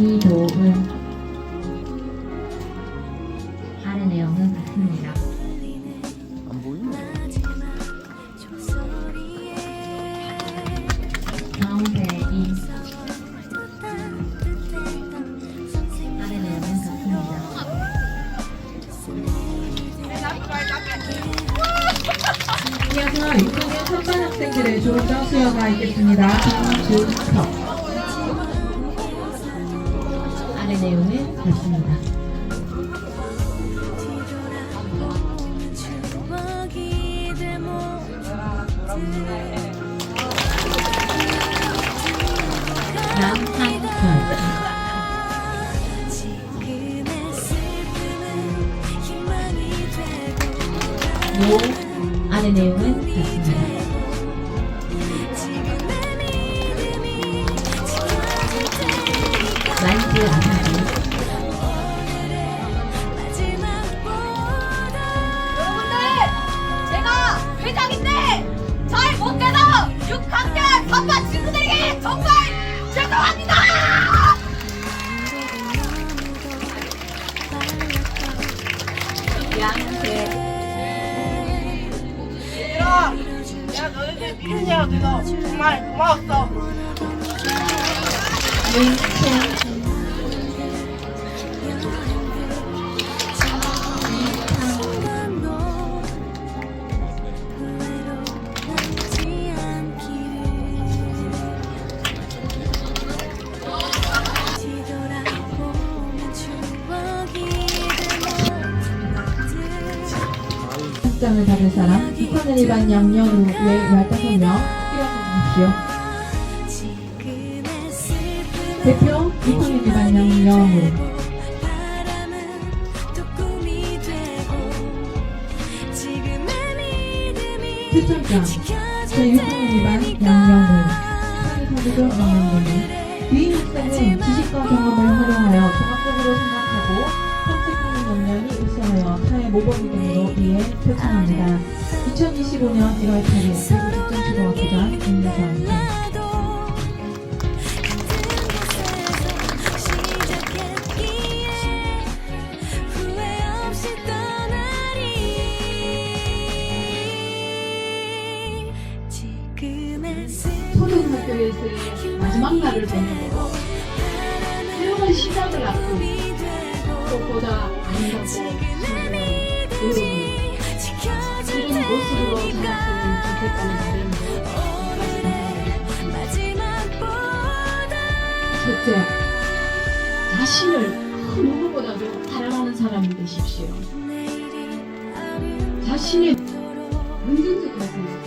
이도은 아래 내용은 같습니다. 안 보이네. 이 아래 내용은 같습니다. 이어서 6학년 3반 학생들의 졸업장 수여가 있겠습니다. 김주석. 같습니다. 남한선 요 아래 내용은 같습니다. 장을 받을 사람 6학년 1반 양영우 외 15명 뛰어서 주십시오. 대표 6학년 1반 양영우 추 제6학년 2반 양영우 사회사회적 영양분이 위인 학생은 지식과 경험을 활용하여 종합적으로 생각하고 선택하는 역량이 우수하여 사회 모범이 되므로 이에 표창합니다. 2025년 1월 8일 대구 직전초등학교장 김유선 초등 학교에서의 마지막 날을 보내고 새로운 시작을 앞두고 무엇보다 아름답고 의로운 이런 모습으로 장학생이 좋겠다는 바람으로 첫째, 자신을 그 누구보다도 사랑하는 사람이 되십시오. 자신의 긍정적으로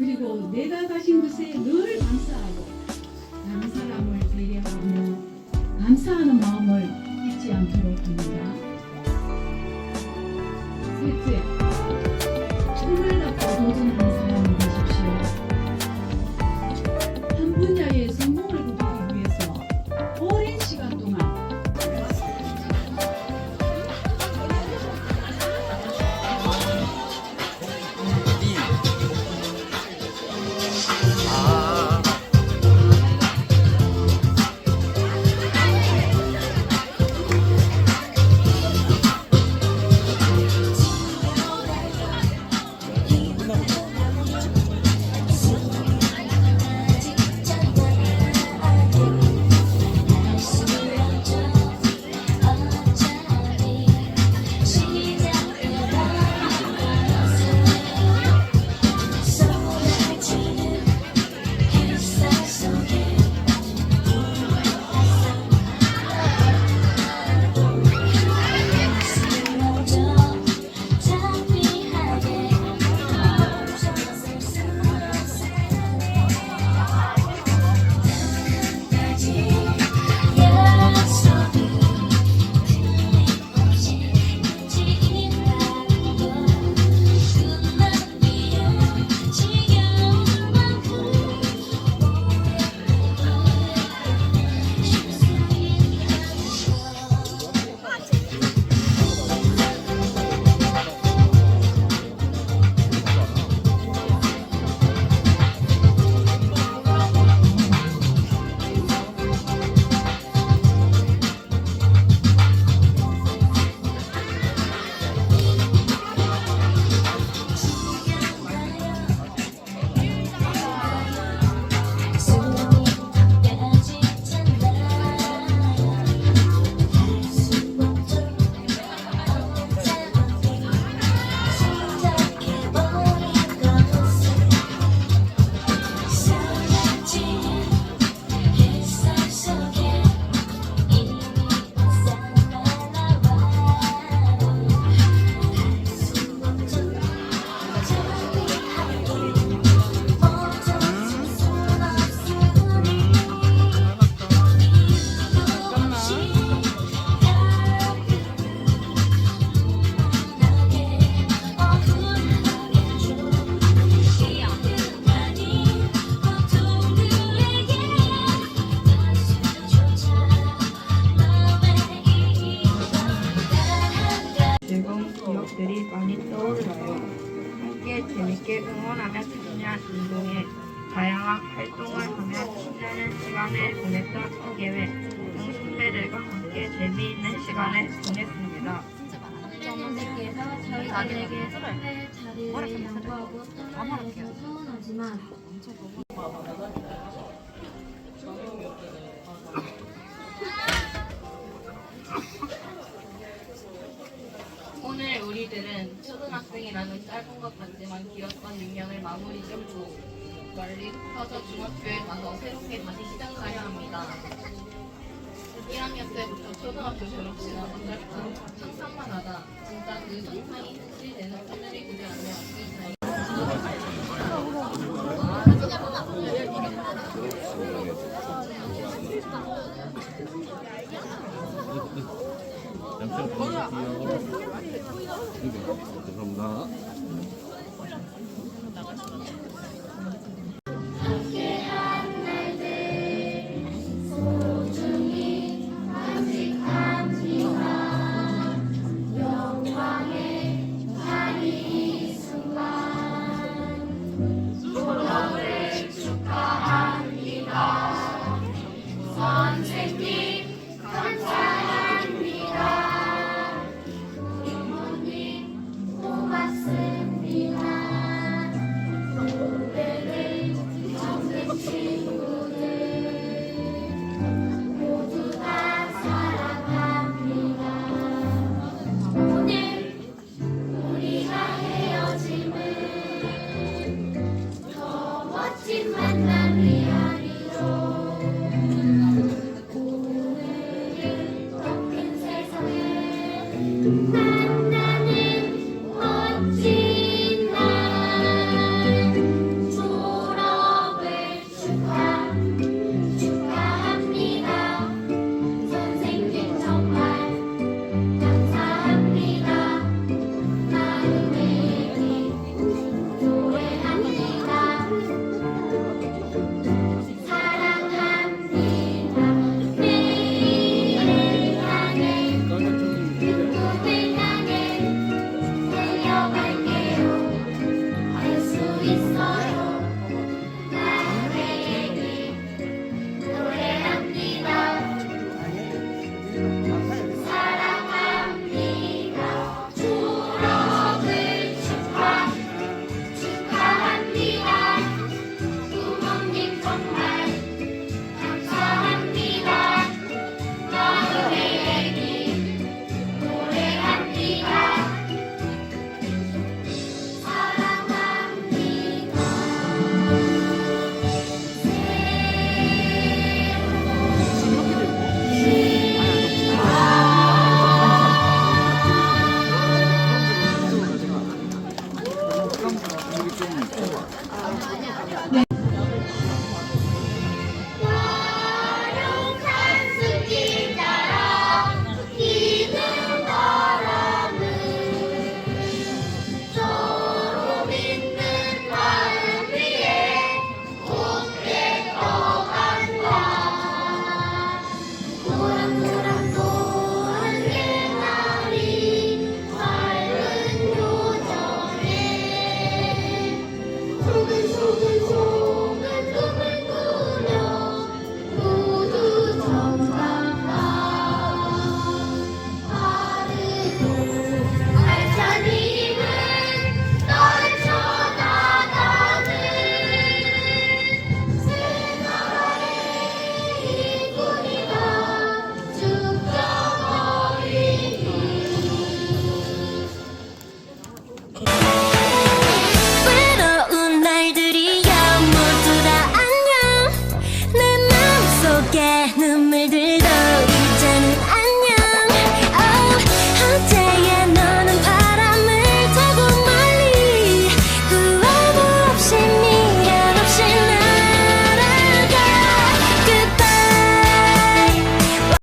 그리고 내가 가진 것에 늘 감사하고 다른 사람을 배려하며 감사하는 마음을 잊지 않도록 합니다. 셋째, 시간을 보냈습니다. 오늘 우리들은 초등학생이라는 짧은 것 같지만 길었던 6년을 마무리 짓고 멀리 흩어져 중학교에 가서 새롭게 다시 시작해야 합니다. 1학년 때부터 초등학교 졸업 시간은 짧고 참 산만하다. 진짜 그 상상이 현실되는 오늘이 그리하며 이 자리 잠시만